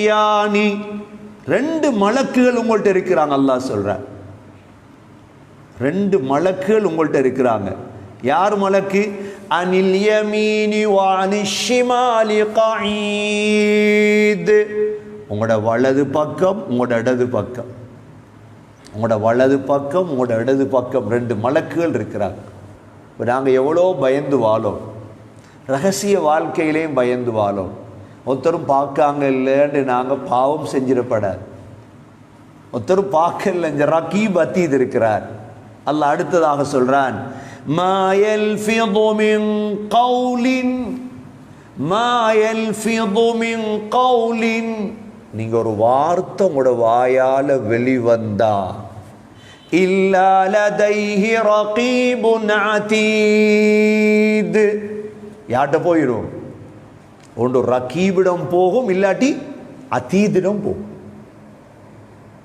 யானி ரெண்டு மலக்குகள் உங்கள்கிட்ட இருக்கிறாங்க அல்லாஹ் சொல்றார் ரெண்டு மலக்குகள் உங்கள்கிட்ட இருக்கிறாங்க. யார் மலக்கு? அனில் யமீனி வானி ஷிமாலி கஈத் உங்களோட வலது பக்கம் உங்களோட இடது பக்கம். உங்களோட வலது பக்கம் உங்களோட இடது பக்கம் ரெண்டு மலக்குகள் இருக்கிறாங்க. இப்போ நாங்கள் எவ்வளோ பயந்து வாழோம். ரகசிய வாழ்க்கையிலையும் பயந்து வாழோம். ஒருத்தரும் பார்க்காங்க இல்லைன்னு நாங்கள் பாவம் செஞ்சிடப்படாது ஒருத்தரும் பார்க்க இந்த ரகீப் அத்தீத் இருக்கிறார். அல்ல அடுத்ததாக சொல்கிறான் மாயல் மின் கௌலின் மாயல் மின் கவுலின் நீங்க ஒரு வார்த்தை உங்களோட வாயால வெளிவந்தா இல்லா லதைஹி ரகீபுன் அதீத் யார்கிட்ட போயிடும் ஒன்று ரக்கீபிடம் போகும் இல்லாட்டி அதீதிடம் போகும்.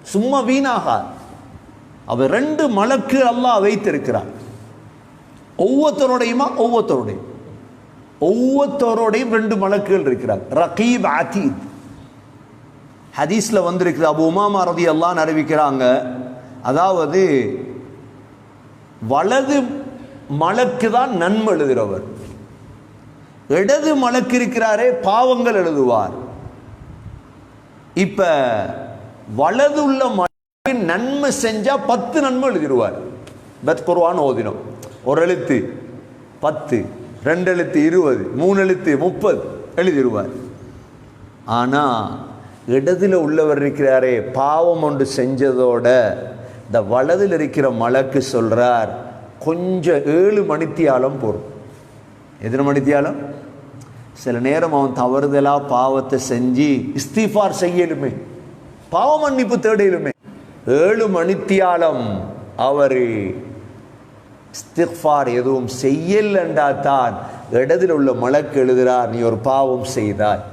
சும்மா வீணாகா அவ ரெண்டு மலக்கு அல்லாஹ் வைத்திருக்கிறார். ஒவ்வொருத்தருடையுமா? ஒவ்வொருத்தருடையும். ஒவ்வொருத்தரோடையும் ரெண்டு மலக்குகள் இருக்கிறார். ரகீப் அதீத். ஹதீஸ்ல வந்திருக்குது அபு உமாமா ரதி அல்லான்னு அறிவிக்கிறாங்க அதாவது வலது மலக்கு தான் நன்மை எழுதுகிறவர். இடது மலக்கு இருக்கிறாரே பாவங்கள் எழுதுவார். இப்ப வலது உள்ள மலக்கின் நன்மை செஞ்சா பத்து நன்மை எழுதிடுவார். பத் குர்வான் ஓதினோம். ஒரு எழுத்து பத்து ரெண்டு எழுத்து இருபது மூணு எழுத்து முப்பது எழுதிடுவார். ஆனா இடதுல உள்ளவர் இருக்கிறாரே பாவம் ஒன்று செஞ்சதோட இந்த வலதில் இருக்கிற மலக்கு சொல்றார் கொஞ்சம் ஏழு மணித்தியாலம் போகும் எத்தனை சில நேரம் அவன் தவறுதலா பாவத்தை செஞ்சு இஸ்திஃபார் செய்யலுமே பாவ மன்னிப்பு தேடையிலுமே ஏழு மணித்தியாலம் அவர் இஸ்திஃபார் எதுவும் செய்யலண்டா தான் இடத்தில் உள்ள மலக்கு எழுதுகிறார் நீ ஒரு பாவம் செய்தாய்.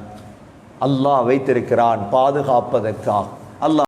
அல்லாஹ் வைத்திருக்கிறான் பாதுகாப்பதற்காக. அல்லாஹ்